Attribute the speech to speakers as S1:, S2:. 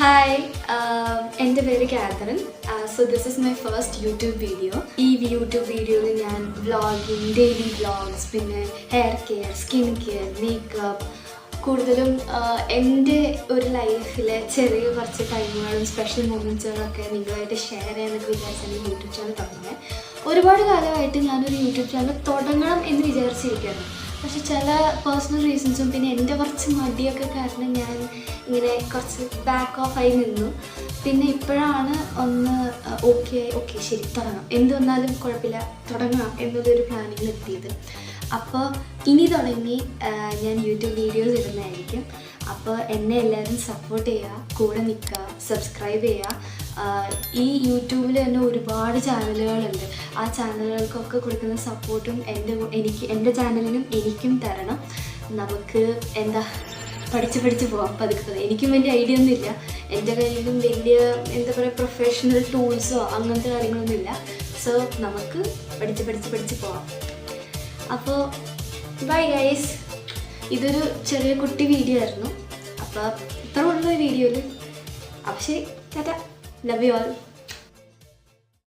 S1: Hi എന്റെ പേര് Catherine. So this is my first YouTube video ഈ യൂട്യൂബ് വീഡിയോയിൽ ഞാൻ വ്ളോഗിങ് ഡെയിലി വ്ളോഗ്സ് പിന്നെ hair care skin care makeup കൂടുതലും എന്റെ ഒരു ലൈഫിലെ ചെറിയ കുറച്ച് ടൈമുകളും സ്പെഷ്യൽ മൊമെന്റ്സുകളും ഒക്കെ നിങ്ങളായിട്ട് ഷെയർ ചെയ്യാനൊക്കെ വിചാരിച്ചാണ് യൂട്യൂബ് ചാനൽ തുടങ്ങുന്നത് ഒരുപാട് കാലമായിട്ട് ഞാനൊരു യൂട്യൂബ് ചാനൽ തുടങ്ങണം എന്ന് വിചാരിച്ചിരിക്കുകയാണ് പക്ഷെ ചില പേഴ്സണൽ റീസൺസും പിന്നെ എന്റെ കുറച്ച് മടിയൊക്കെ കാരണം ഞാൻ ഇങ്ങനെ കുറച്ച് ബാക്ക് ഓഫ് ആയി നിന്നു. പിന്നെ ഇപ്പോഴാണ് ഒന്ന് ഓക്കെ ഓക്കെ ശരി തുടങ്ങാം. എന്ത് വന്നാലും കുഴപ്പമില്ല തുടങ്ങാം എന്നുള്ളൊരു പ്ലാനിങ്ങിൽ എത്തിയത്. അപ്പോൾ ഇനി തുടങ്ങി ഞാൻ യൂട്യൂബ് വീഡിയോസ് ഇടുന്നതായിരിക്കും. അപ്പോൾ എന്നെ എല്ലാവരും സപ്പോർട്ട് ചെയ്യുക കൂടെ നിൽക്കുക സബ്സ്ക്രൈബ് ചെയ്യുക. ഈ യൂട്യൂബിൽ തന്നെ ഒരുപാട് ചാനലുകളുണ്ട്. ആ ചാനലുകൾക്കൊക്കെ കൊടുക്കുന്ന സപ്പോർട്ടും എന്റെ എനിക്ക് എന്റെ ചാനലിനും എനിക്കും തരണം. നമുക്ക് എന്താ പഠിച്ച് പഠിച്ച് പോകാം പതുക്കെ പതുക്കെ. എനിക്കും വലിയ ഐഡിയ ഒന്നുമില്ല എന്റെ കയ്യിലും വലിയ എന്താ പറയുക പ്രൊഫഷണൽ ടൂൾസോ അങ്ങനത്തെ കാര്യങ്ങളൊന്നും ഇല്ല. സോ നമുക്ക് പഠിച്ച് പഠിച്ച് പഠിച്ച് പോവാം. അപ്പോൾ ബൈ ഗൈസ് ഇതൊരു ചെറിയ കുട്ടി വീഡിയോ ആയിരുന്നു. അപ്പോൾ ഇത്ര ഉള്ള വീഡിയോയിൽ അപ്പോൾ ശരി ടാറ്റ ലവ് യു ആൾ